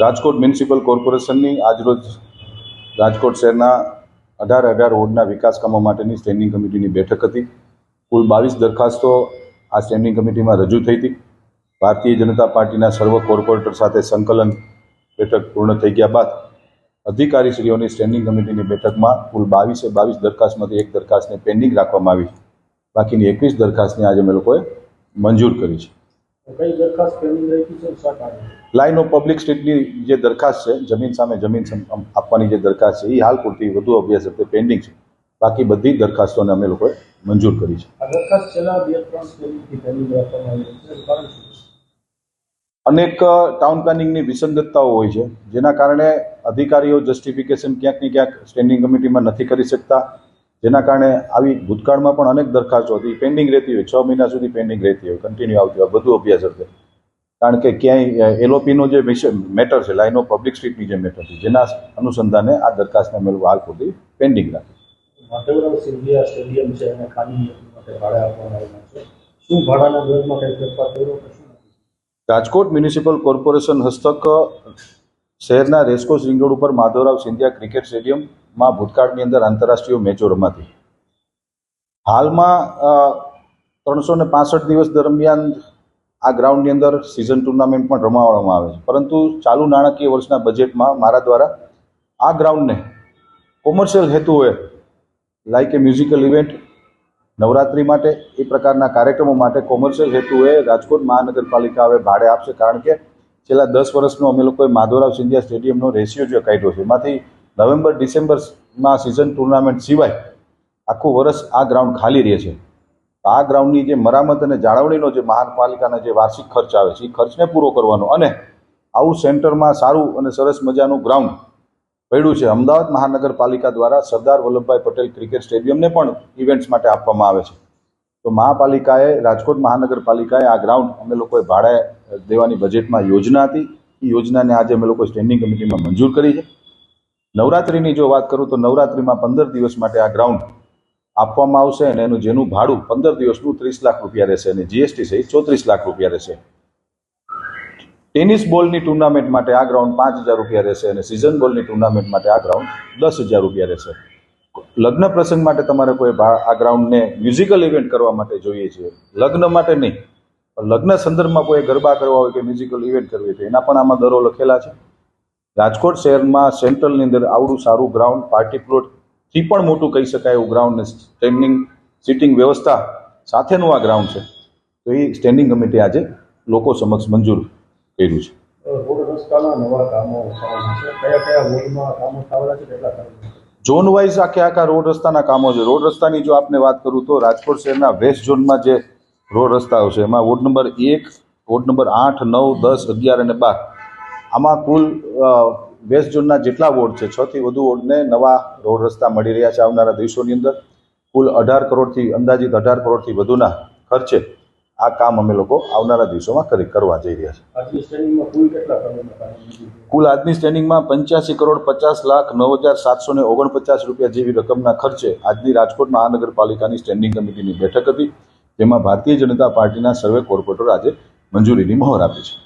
Rajkot municipal કોર્પોરેશનની આજરોજ રાજકોટ શહેરના અઢાર અઢાર વોર્ડના વિકાસ કામો માટેની સ્ટેન્ડિંગ કમિટીની બેઠક હતી. કુલ બાવીસ દરખાસ્તો આ સ્ટેન્ડિંગ કમિટીમાં રજૂ થઈ હતી. ભારતીય જનતા પાર્ટીના સર્વ કોર્પોરેટર સાથે સંકલન બેઠક પૂર્ણ થઈ ગયા બાદ અધિકારીશ્રીઓની સ્ટેન્ડિંગ કમિટીની બેઠકમાં કુલ બાવીસે બાવીસ દરખાસ્તમાંથી એક દરખાસ્તને પેન્ડિંગ રાખવામાં આવી. બાકીની એકવીસ દરખાસ્તને આજે અમે લોકોએ મંજૂર કરી છે. લાઇન ઓફ પબ્લિક સ્ટ્રીટની જે દરખાસ્ત છે જમીન સામે જમીન આપવાની જે દરખાસ્ત છે એ હાલ પૂરતી વધુ અભ્યાસ અર્થે પેન્ડિંગ છે. બાકી બધી દરખાસ્તોને અમે લોકોએ મંજૂર કરી છે? અનેક ટાઉન પ્લાનિંગની વિસંગતતાઓ હોય છે જેના કારણે અધિકારીઓ જસ્ટિફિકેશન ક્યાંક ને ક્યાંક સ્ટેન્ડિંગ કમિટીમાં નથી કરી શકતા. જેના કારણે આવી ભૂતકાળમાં પણ અનેક દરખાસ્તો હતી. પેન્ડિંગ રહેતી હોય છ મહિના સુધી પેન્ડિંગ રહેતી હોય કન્ટિન્યુ આવતી હોય બધું અભ્યાસ હશે કારણ કે ક્યાંય એલઓપીનો જે મેટર છે લાઇન ઓફ પબ્લિક સ્ટ્રીટની જે મેટર છે જેના અનુસંધાને આ દરખાસ્તને લોકો હાલ સુધી પેન્ડિંગ રાખી. સિંધિયા સ્ટેડિયમ છે એને ખાલી માટે આપવામાં આવેલા છે. શું ભાડાના દરમાં કંઈ ફેરફાર કર્યો કે શું નથી? રાજકોટ મ્યુનિસિપલ કોર્પોરેશન હસ્તક શહેરના રેસકોર્સ રિંગ રોડ ઉપર માધવરાવ સિંધિયા ક્રિકેટ સ્ટેડિયમમાં ભૂતકાળની અંદર આંતરરાષ્ટ્રીય મેચો રમાતી. હાલમાં ત્રણસો ને પાસઠ દિવસ દરમિયાન આ ગ્રાઉન્ડની અંદર સિઝન ટુર્નામેન્ટ પણ રમાડવામાં આવે છે. પરંતુ ચાલુ નાણાકીય વર્ષના બજેટમાં મારા દ્વારા આ ગ્રાઉન્ડને કોમર્શિયલ હેતુએ લાઈક એ મ્યુઝિકલ ઇવેન્ટ નવરાત્રિ માટે, એ પ્રકારના કાર્યક્રમો માટે કોમર્શિયલ હેતુએ રાજકોટ મહાનગરપાલિકા હવે ભાડે આપશે. કારણ કે છેલ્લા દસ વર્ષનો અમે લોકોએ માધવરાવ સિંધિયા સ્ટેડિયમનો રેશિયો જે કાઢ્યો છે, એમાંથી નવેમ્બર, ડિસેમ્બરમાં સિઝન ટુર્નામેન્ટ સિવાય આખું વર્ષ આ ગ્રાઉન્ડ ખાલી રહે છે. આ ગ્રાઉન્ડની જે મરામત અને જાળવણીનો જે મહાનપાલિકાના જે વાર્ષિક ખર્ચ આવે છે, એ ખર્ચને પૂરો કરવાનો અને આવું સેન્ટરમાં સારું અને સરસ મજાનું ગ્રાઉન્ડ પડ્યું છે, અમદાવાદ મહાનગરપાલિકા દ્વારા સરદાર વલ્લભભાઈ પટેલ ક્રિકેટ સ્ટેડિયમને પણ ઇવેન્ટ્સ માટે આપવામાં આવે છે. તો મહાપાલિકાએ, રાજકોટ મહાનગરપાલિકાએ આ ગ્રાઉન્ડ અમે લોકોએ ભાડે દેવાની બજેટમાં યોજના હતી. એ યોજનાને આજે અમે લોકો સ્ટેન્ડિંગ કમિટીમાં મંજૂર કરી છે. નવરાત્રિની જો વાત કરું તો નવરાત્રિમાં પંદર દિવસ માટે આ ગ્રાઉન્ડ આપવામાં આવશે અને એનું જેનું ભાડું પંદર દિવસનું ત્રીસ લાખ રૂપિયા રહેશે અને જીએસટી સહિત ચોત્રીસ લાખ રૂપિયા રહેશે. ટેનિસ બોલની ટુર્નામેન્ટ માટે આ ગ્રાઉન્ડ પાંચ હજાર રૂપિયા રહેશે અને સિઝન બોલની ટુર્નામેન્ટ માટે આ ગ્રાઉન્ડ દસ હજાર રૂપિયા રહેશે. લગ્ન પ્રસંગ માટે તમારે કોઈ આ ગ્રાઉન્ડને મ્યુઝિકલ ઇવેન્ટ કરવા માટે જોઈએ છે. લગ્ન માટે નહીં, પણ લગ્ન સંદર્ભમાં કોઈ ગરબા કરવા હોય કે મ્યુઝિકલ ઇવેન્ટ કરવી હોય એના પણ આમાં દરો લખેલા છે. રાજકોટ શહેરમાં સેન્ટ્રલની અંદર આવડું સારું ગ્રાઉન્ડ પાર્ટી પ્લોટથી પણ મોટું કહી શકાય એવું ગ્રાઉન્ડ ને સ્ટેન્ડિંગ સિટિંગ વ્યવસ્થા સાથેનું આ ગ્રાઉન્ડ છે. તો એ સ્ટેન્ડિંગ કમિટી આજે લોકો સમક્ષ મંજૂર કર્યું છે? ઝોન વાઇઝ આખે આખા રોડ રસ્તાના કામો છે? રોડ રસ્તાની જો આપને વાત કરું તો રાજકોટ શહેરના વેસ્ટ ઝોનમાં જે રોડ રસ્તાઓ છે, એમાં વોર્ડ નંબર એક વોર્ડ નંબર આઠ, નવ, દસ, અગિયાર અને બાર. આમાં કુલ વેસ્ટ ઝોનના જેટલા વોર્ડ છે છથી વધુ વોર્ડને નવા રોડ રસ્તા મળી રહ્યા છે આવનારા દિવસોની અંદર. કુલ અઢાર કરોડથી અંદાજિત અઢાર કરોડથી વધુના ખર્ચે આ કામ અમે લોકો આવનારા દિવસોમાં કરી કરવા જઈ રહ્યા છે કુલ આજની સ્ટેન્ડિંગમાં પંચ્યાસી કરોડ પચાસ લાખ નવ હજાર સાતસો ને ઓગણપચાસ રૂપિયા જેવી રકમના ખર્ચે આજની રાજકોટ મહાનગરપાલિકાની સ્ટેન્ડિંગ કમિટીની બેઠક હતી જેમાં ભારતીય જનતા પાર્ટીના સર્વે કોર્પોરેટર આજે મંજૂરીની મહોર આપી છે.